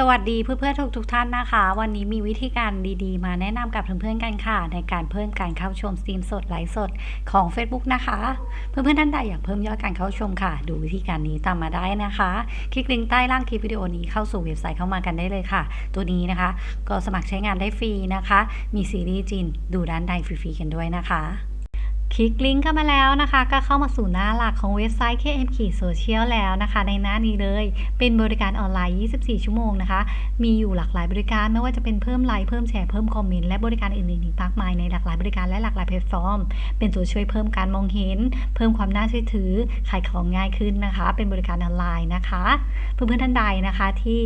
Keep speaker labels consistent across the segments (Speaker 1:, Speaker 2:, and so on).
Speaker 1: สวัสดีเพื่อนๆทุกทุกๆท่านนะคะ วันนี้มีวิธีการดีๆ มาแนะนำกับเพื่อนๆกันค่ะ ในการเพิ่มการเข้าชมสตรีมสดไลฟ์สดของ Facebook นะคะ เพื่อนๆท่านใดอยากเพิ่มยอดการเข้าชมค่ะ ดูวิธีการนี้ตามมาได้นะคะ คลิกลิงก์ใต้ล่างคลิปวิดีโอนี้เข้าสู่เว็บไซต์เข้ามากันได้เลยค่ะ ตัวนี้นะคะ ก็สมัครใช้งานได้ฟรีนะคะ มีซีรีส์จีนดูด้านใดฟรีๆกันด้วยนะคะ คลิกลิงก์เข้ามาแล้วนะคะ ก็เข้ามาสู่หน้าหลักของเว็บไซต์ KM ขีดโซเชียลแล้วนะคะ ในหน้านี้เลย เป็นบริการออนไลน์ 24 ชั่วโมงนะคะ มีอยู่หลากหลายบริการไม่ว่าจะเป็นเพิ่มไลค์เพิ่มแชร์เพิ่มคอมเมนต์และบริการอื่นๆอีกมากมายในหลากหลายบริการและหลากหลายแพลตฟอร์ม เป็นตัวช่วยเพิ่มการมองเห็น เพิ่มความน่าเชื่อถือขายของง่ายขึ้นนะคะ เป็นบริการออนไลน์นะคะ เพื่อนๆท่านใดนะคะที่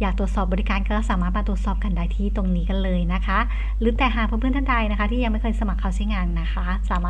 Speaker 1: อยากตรวจสอบบริการก็สามารถมาตรวจสอบกันได้ที่ตรงนี้กันเลยนะคะ หรือแต่หากเพื่อนๆท่านใดนะคะ ที่ยังไม่เคยสมัครเข้าใช้งานนะคะ สามารถ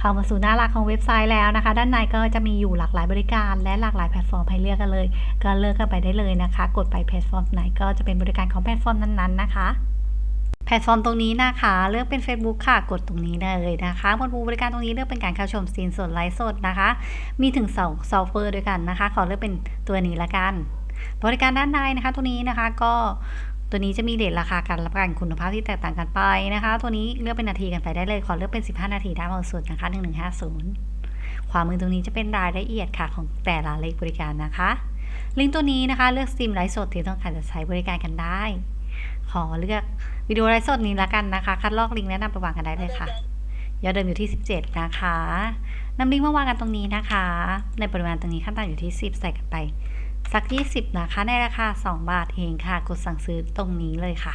Speaker 1: เข้ามาสู่หน้าหลักของเว็บไซต์แล้วนะคะ ด้านในก็จะมีอยู่หลากหลายบริการและหลากหลายแพลตฟอร์มให้เลือกกันเลย ก็เลือกกันไปได้เลยนะคะ กดไปแพลตฟอร์มไหนก็จะเป็นบริการของแพลตฟอร์มนั้นๆนะคะแพลตฟอร์มตรงนี้นะคะเลือกเป็น Facebook ค่ะ กดตรงนี้ได้เลยนะคะบนบูบริการตรงนี้เลือกเป็นการเข้าชมสตรีมสดไลฟ์สดนะคะ มีถึงสองซอฟต์แวร์ด้วยกันนะคะ ขอเลือกเป็นตัวนี้ละกัน บริการด้านในนะคะตัวนี้นะคะก็ ตัวนี้จะมีเรทราคาการรับประกันคุณภาพที่แตกต่างกันไปนะคะ ตัวนี้เลือกเป็นนาทีกันไปได้เลย ขอเลือกเป็น 15 นาทีได้บางส่วนนะคะ 1150 ขวามือตรงนี้จะเป็นรายละเอียดค่ะของแต่ละเลขบริการนะคะ ลิงก์ตัวนี้นะคะ เลือกสตรีมไลฟ์สดที่ต้องการจะใช้บริการกันได้ ขอเลือกวิดีโอไลฟ์สดนี้ละกันนะคะ คัดลอกลิงก์แนะนำไปวางกันได้เลยค่ะยอดเดิมอยู่ที่ 17 นะคะนำลิงก์มาวางกันตรงนี้นะคะ ในปริมาณตรงนี้ขั้นต่ำอยู่ที่ 10 ใส่กันไป สัก 20 นะคะ ในราคา 2 บาทเองค่ะ กดสั่งซื้อตรงนี้เลยค่ะ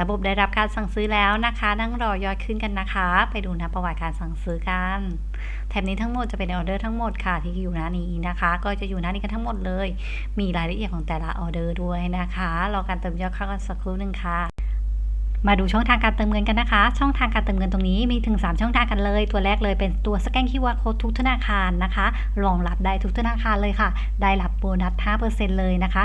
Speaker 1: ระบบได้รับการสั่งซื้อแล้วนะคะ นั่งรอยอดขึ้นกันนะคะ ไปดูนะประวัติการสั่งซื้อกัน แถบนี้ทั้งหมดจะเป็นออเดอร์ทั้งหมดค่ะ ที่อยู่หน้านี้นะคะ ก็จะอยู่หน้านี้กันทั้งหมดเลย มีรายละเอียดของแต่ละออเดอร์ด้วยนะคะ รอการเติมยอดเข้ากันสักครู่หนึ่งค่ะ มาดูช่องทางการเติมเงินกันนะคะ ช่องทางการเติมเงินตรงนี้มีถึง 3 ช่องทางกันเลย ตัวแรกเลยเป็นตัวสแกน QR Code ทุกธนาคารนะคะรองรับได้ทุกธนาคารเลยค่ะ ได้รับโบนัส 5%เลยนะคะ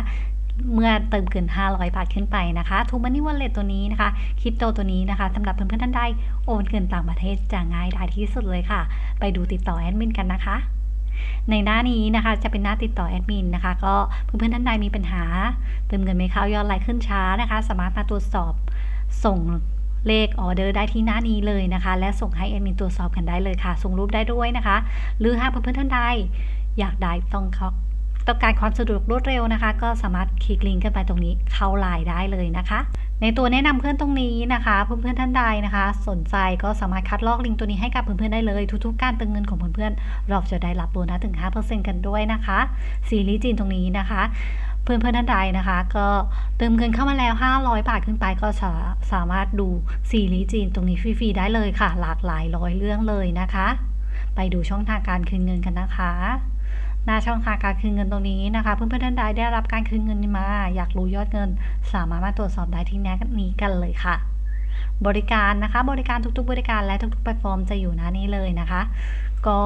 Speaker 1: เมื่อเติมเกิน 500 บาทขึ้นไปนะคะทูมันนี่วอลเล็ตตัวนี้นะคะคริปโตตัวนี้นะคะสำหรับเพื่อนๆท่านใดโอนเงินต่างประเทศจะง่ายไดายที่สุดเลยค่ะ ไปดูติดต่อแอดมินกันนะคะในหน้านี้นะคะจะเป็นหน้าติดต่อแอดมินนะคะ ก็เพื่อนๆท่านใดมีปัญหาเติมเงินไม่เข้ายอดไลน์ขึ้นช้านะคะ สามารถมาตรวจสอบ ส่งเลขออเดอร์ได้ที่หน้านี้เลยนะคะ และส่งให้แอดมินตรวจสอบกันได้เลยค่ะ ส่งรูปได้ด้วยนะคะ หรือหากเพื่อนๆท่านใดอยากได้ต้องเขาต้องการความสะดวกรวดเร็วนะคะ ก็สามารถคลิกลิงก์กันไปตรงนี้เข้าไลน์ได้เลยนะคะ ในตัวแนะนำเพื่อนตรงนี้นะคะเพื่อนๆท่านใดนะคะ สนใจก็สามารถคัดลอกลิงก์ตัวนี้ให้กับเพื่อนๆได้เลยทุกๆการเติมเงินของเพื่อนๆเราจะได้รับโบนัสถึง 5%กันด้วยนะคะซีรีส์จีนตรงนี้นะคะ พื่อนเพื่อนๆท่านใดนะคะ ก็เติมเงินเข้ามาแล้ว 500 บาทขึ้นไปก็สาสามารถดูซีรีส์จีนตรงนี้ฟรีๆได้เลยค่ะ หลากหลายร้อยเรื่องเลยนะคะ ไปดูช่องทางการคืนเงินกันนะคะหน้าช่องทางการคืนเงินตรงนี้นะคะ เพื่อนๆท่านใดได้รับการคืนเงินมา อยากรู้ยอดเงิน สามารถมาตรวจสอบได้ที่นนี้กันเลยค่ะ บริการนะคะ บริการทุกๆ บริการและทุกๆแพลตฟอร์มจะอยู่หน้านี้เลยนะคะ ก็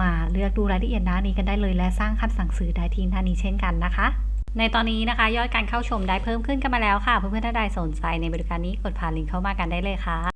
Speaker 1: มาเลือกดูรายละเอียดหน้านี้กันได้เลย และสร้างคำสั่งซื้อได้ที่หน้านี้เช่นกันนะคะ ในตอนนี้นะคะ ยอดการเข้าชมได้เพิ่มขึ้นกันมาแล้วค่ะ เพื่อนๆท่านใดสนใจในบริการนี้กดผ่านลิงก์เข้ามากันได้เลยค่ะ